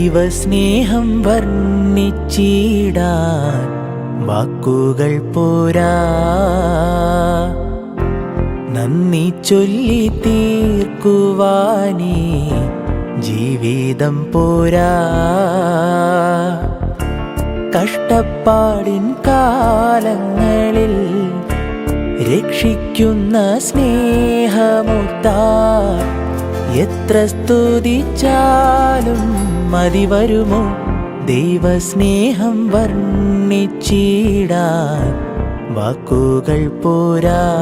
ദൈവസ്നേഹം വർണിച്ചിടാൻ വാക്കുകൾ പോരാ. നന്ദി ചൊല്ലി തീർക്കുവാനേ ജീവിതം പോരാ. കഷ്ടപ്പാടിൻ കാലങ്ങളിൽ രക്ഷിക്കുന്ന സ്നേഹമുത്താ എത്ര സ്തുതിച്ചാലും മതി വരുമോ? ദൈവസ്നേഹം വർണിച്ചിടാൻ വാക്കുകൾ പോരാ.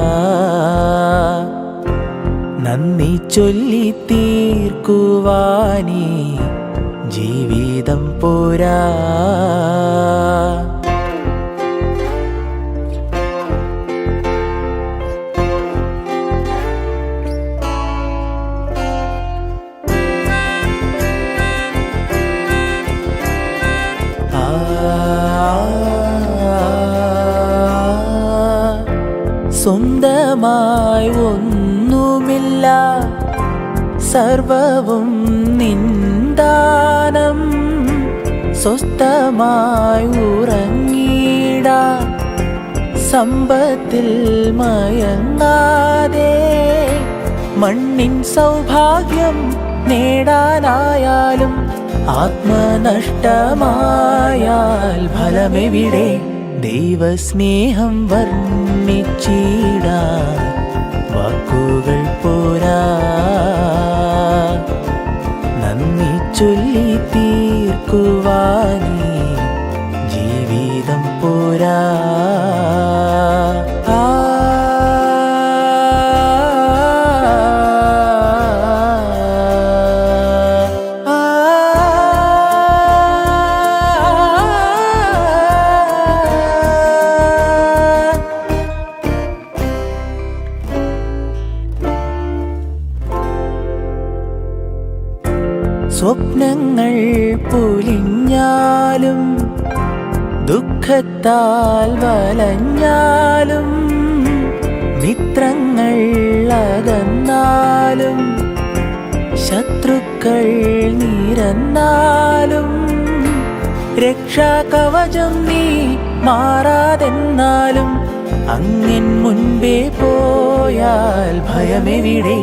നന്ദി ചൊല്ലി തീർക്കുവാനേ ജീവിതം പോരാ. സ്വന്തമായി ഒന്നുമില്ല. സർവവും നിന്ദാനം സ്വസ്ഥമായി ഉറങ്ങിട സമ്പത്തിൽ മയങ്ങാതെ മണ്ണിൻ സൗഭാഗ്യം നേടാനായാലും ആത്മനഷ്ടമായാൽ ഫലമെവിടെ? ദൈവസ്നേഹം വർണിച്ചിടാൻ വാക്കുകൾ പോരാ. നന്ദി ചൊല്ലി തീർക്കുവാനേ ജീവിതം പോരാ. സ്വപ്നങ്ങൾ പൊലിഞ്ഞാലും ദുഃഖത്താൽ വലഞ്ഞാലും മിത്രങ്ങൾ അകന്നാലും ശത്രുക്കൾ നിരന്നാലും രക്ഷാകവചം നീ മാറാതെന്നാലും അങ്ങിൻ മുൻപേ പോയാൽ ഭയമെവിടെ?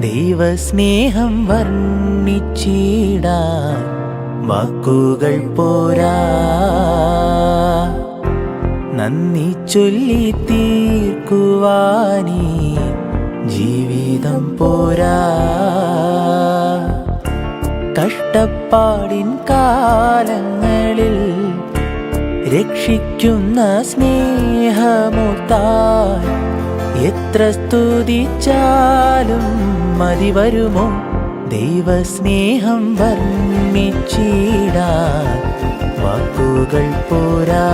ദൈവസ്നേഹം വർണിച്ചിടാൻ വാക്കുകൾ പോരാ. നന്ദി ചൊല്ലി തീർക്കുവാനീ ജീവിതം പോരാ. കഷ്ടപ്പാടിൻ കാലങ്ങളിൽ രക്ഷിക്കുന്ന സ്നേഹമുത്താൻ എത്ര സ്തുതിച്ചാലും മതി വരുമോ ദൈവസ്നേഹം വർണിച്ചിടാൻ വാക്കുകൾ പോരാ.